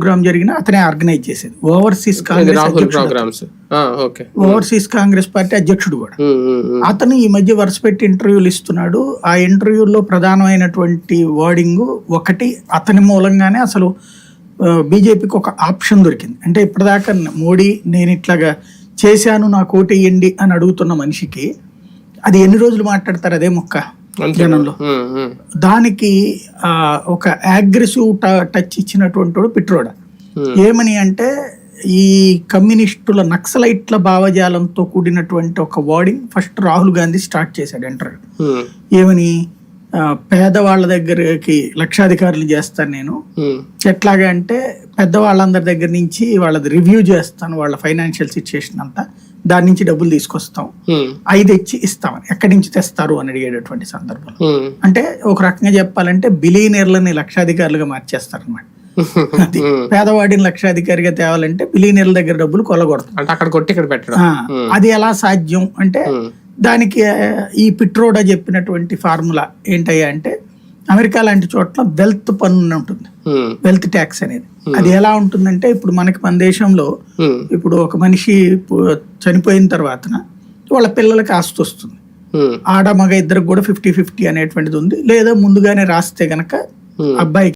Programme జరిగినా అతనే organise చేసేది. Overseas Congress overseas Congress party అధ్యక్షుడు కూడా. అతను ఈ మధ్య వరుస పెట్టి ఇంటర్వ్యూలు ఇస్తున్నాడు. ఆ ఇంటర్వ్యూల్లో ప్రధానమైనటువంటి వర్డింగ్ ఒకటి అతని మూలంగానే అసలు బీజేపీకి ఒక ఆప్షన్ దొరికింది. అంటే ఇప్పటిదాకా మోడీ నేను ఇట్లాగా చేశాను నాకు ఓటేయండి అని అడుగుతున్న మనిషికి అది ఎన్ని రోజులు మాట్లాడతారు అదే మొక్క. జనంలో. దానికి ఒక అగ్రెసివ్ టచ్ ఇచ్చినటువంటి వాడు పిట్రోడా. ఏమని అంటే ఈ కమ్యూనిస్టుల నక్సలైట్ల భావజాలంతో కూడినటువంటి ఒక wording first Rahul Gandhi start చేశాడు ఎంటర్. ఏమని పేదవాళ్ళ దగ్గరికి లక్షాధికారులు చేస్తాను నేను. ఎట్లాగా అంటే పెద్దవాళ్ళందరి దగ్గర నుంచి వాళ్ళది రివ్యూ చేస్తాను వాళ్ళ ఫైనాన్షియల్ సిచ్యుయేషన్ అంతా. దాని నుంచి డబ్బులు తీసుకొస్తాం. అవి తెచ్చి ఇస్తామని ఎక్కడి నుంచి తెస్తారు అని అడిగేటటువంటి సందర్భం. అంటే ఒక రకంగా చెప్పాలంటే బిలీనియర్లని లక్షాధికారులుగా మార్చేస్తారు అనమాట. పేదవాడిని లక్షాధికారిగా తేవాలంటే బిలీనియర్ల దగ్గర డబ్బులు కొలగొడతాం. అంటే అక్కడ కొట్టి ఇక్కడ పెట్టడం. అది ఎలా సాధ్యం? అంటే దానికి ఈ పిట్రోడా చెప్పినటువంటి ఫార్ములా ఏంటయ్యా అంటే అమెరికా లాంటి చోట్ల వెల్త్ పన్ను ఉంటుంది. వెల్త్ ట్యాక్స్ అనేది. అది ఎలా ఉంటుందంటే ఇప్పుడు మనకి మన దేశంలో ఇప్పుడు ఒక మనిషి చనిపోయిన తర్వాతన వాళ్ళ పిల్లలకి ఆస్తి వస్తుంది. ఆడ మగ ఇద్దరికి కూడా ఫిఫ్టీ ఫిఫ్టీ అనేటువంటిది ఉంది. లేదా ముందుగానే రాస్తే గనక. అబ్బాయికి